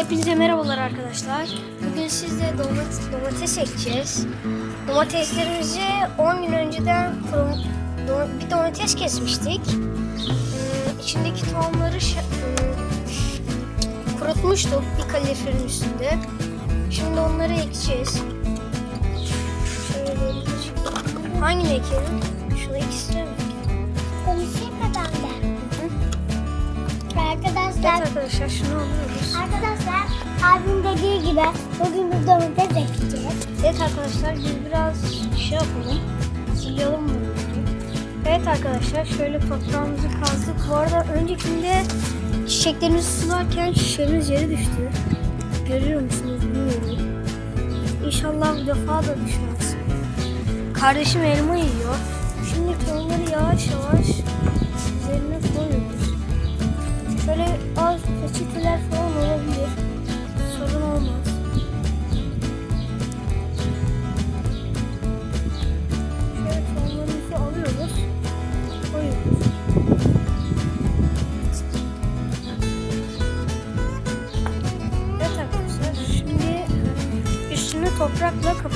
Hepinize merhabalar arkadaşlar. Bugün sizle domates, domates ekeceğiz. Domateslerimizi 10 gün önceden kurum- do- bir domates kesmiştik. Hmm, İçindeki tohumları hmm, kurutmuştuk bir kaliferin üstünde. Şimdi onları ekeceğiz. Şöyle Hangini ekelim? Şunu arkadaşlar şunu alıyoruz. arkadaşlar abim dediği gibi bugün bir domates ekeceğiz. Evet arkadaşlar biz biraz şey yapalım. Sulayalım bunu. Evet arkadaşlar şöyle toprağımızı kazdık. Bu arada öncekinde çiçeklerimizi sularken şişemiz yere düştü. Görüyor musunuz bilmiyorum. İnşallah bu defa da düşmez. Kardeşim elma yiyor. Şimdi tohumları yavaş yavaş üzerine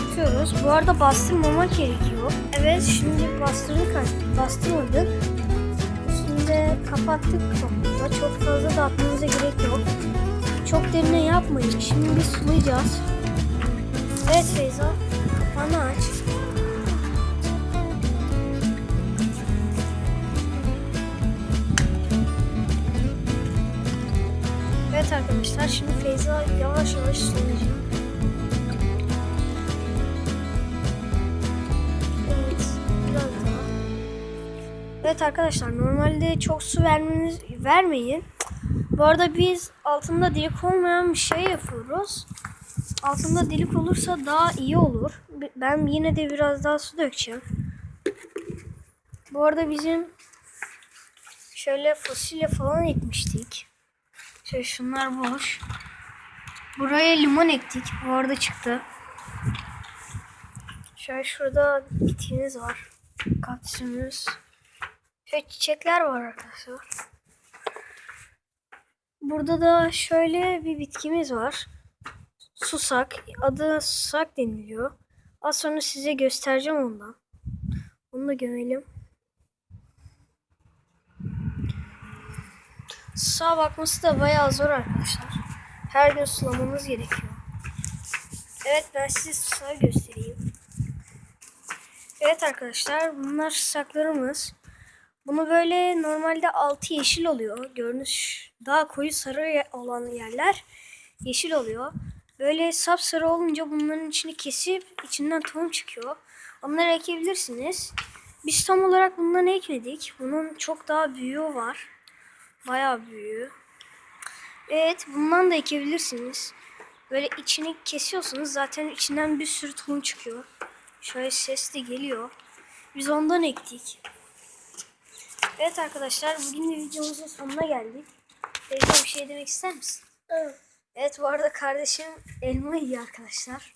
kapatıyoruz. Bu arada bastırmamak gerekiyor. Evet şimdi bastırdık. Bastırmadık. Üstünde kapattık toprakla. Çok fazla da atmamıza gerek yok. Çok derine yapmayın. Şimdi biz sulayacağız. Evet Feyza. Kapağını aç. Evet arkadaşlar şimdi Feyza yavaş yavaş sulayacak. Evet arkadaşlar normalde çok su vermeniz vermeyin. Bu arada biz altında delik olmayan bir şey yapıyoruz. Altında delik olursa daha iyi olur. Ben yine de biraz daha su dökeceğim. Bu arada bizim şöyle fasulye falan ekmiştik. Şöyle şunlar boş. Buraya limon ektik. Bu arada çıktı. Şöyle şurada bitkimiz var. Kaktüsümüz. Şöyle çiçekler var arkadaşlar. Burada da şöyle bir bitkimiz var. Susak. Adı susak deniliyor. Az sonra size göstereceğim ondan. Onu da gömelim. Susağa bakması da bayağı zor arkadaşlar. Her gün sulamanız gerekiyor. Evet ben size susağı göstereyim. Evet arkadaşlar bunlar susaklarımız. Bunu böyle normalde altı yeşil oluyor. Görünüş daha koyu sarı olan yerler yeşil oluyor. Böyle sapsarı olunca bunların içini kesip içinden tohum çıkıyor. Onları ekebilirsiniz. Biz tam olarak bundan ekmedik. Bunun çok daha büyüğü var. Bayağı büyüğü. Evet bundan da ekebilirsiniz. Böyle içini kesiyorsunuz. Zaten içinden bir sürü tohum çıkıyor. Şöyle ses de geliyor. Biz ondan ektik. Evet arkadaşlar bugün de videomuzun sonuna geldik. Teyze bir şey demek ister misin? Evet. Evet bu arada kardeşim elma yiyor arkadaşlar.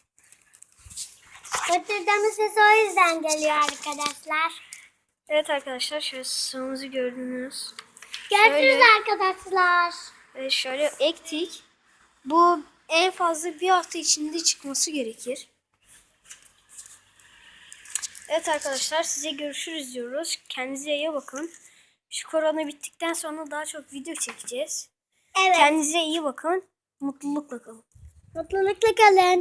Batırdığımız ses o yüzden geliyor arkadaşlar. Evet arkadaşlar şöyle susamımızı gördünüz. Görüşürüz Şöyle. arkadaşlar. Ve şöyle ektik. Bu en fazla bir hafta içinde çıkması gerekir. Evet arkadaşlar size görüşürüz diyoruz. Kendinize iyi bakın. Şu korona bittikten sonra daha çok video çekeceğiz. Evet. Kendinize iyi bakın. Mutlulukla kalın. Mutlulukla kalın.